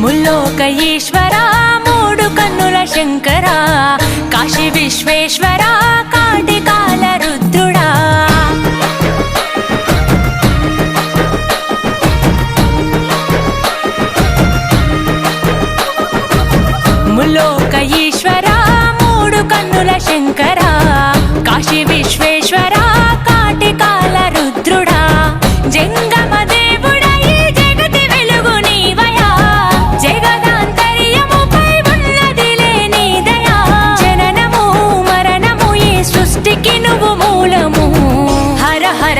ఈశ్వర మూడు కన్నుల శంకర కాశీ విశ్వేశ్వర కాటికాల రుద్రుడా. ములోక ఈశ్వర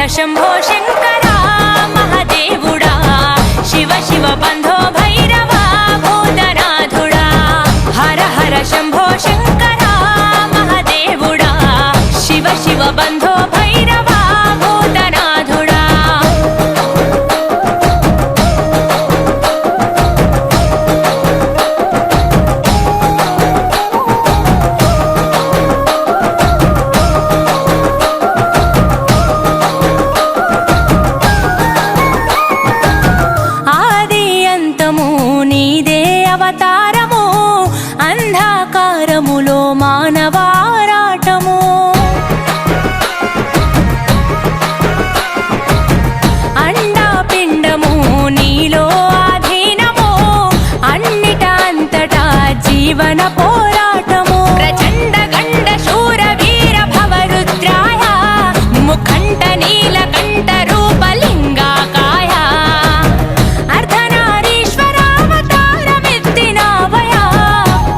హర హర జీవన పోరాటము. ప్రచండ గండ శూర వీర భవరుద్రాయ ముఖంట నీలకంఠ రూపలింగాకాయ. అర్ధనారీశ్వరావతారమెత్తినావయా.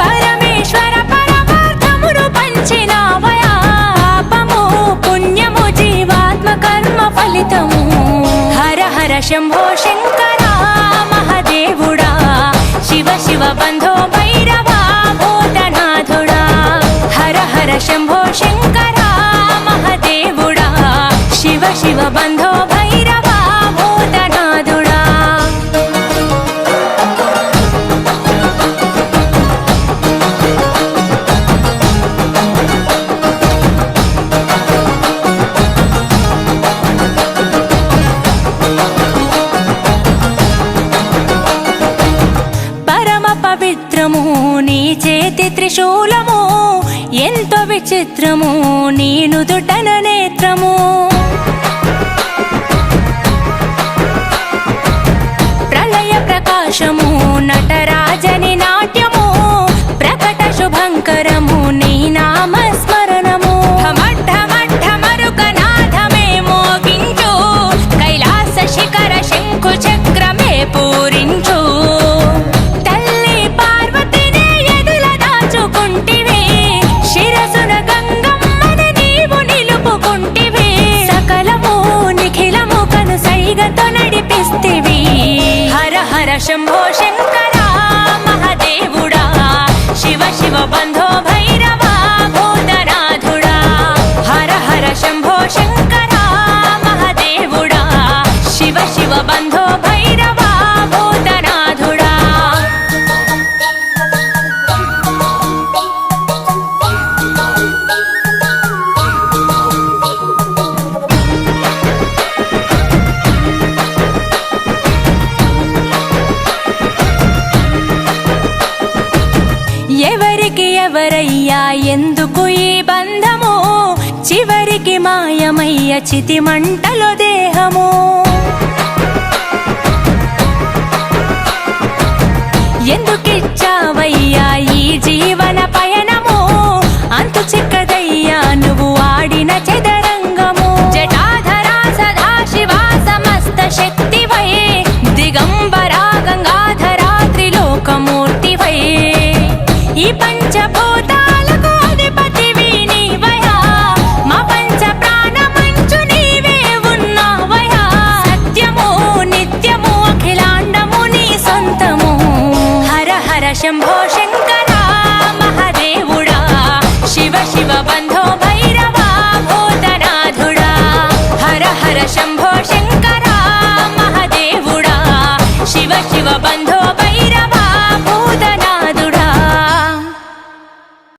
పరమేశ్వర పరమార్థమును పంచినావయ. పాపము పుణ్యము జీవాత్మ కర్మ ఫలితము. హర హర శంభో శంకర శివ శివ భూతనాథుడా. పరమ పవిత్రము నీ చేతి త్రిశూలము ఎంతో విచిత్రము నీ నుదుటన నేత్రము. శంభో శంకరా మహదేవుడా శివ శివ బంధో చివరికి ఎవరయ్యా? ఎందుకు ఈ బంధము? చివరికి మాయమయ్య చితి మంటలు దేహము. ఎందుకిచ్చావయ్యా ఈ జీవ హర శంభో శంకరా మహదేవుడా శివ శివ బంధో భైరవా భూతనాథుడా హర హర శంభో శంకరా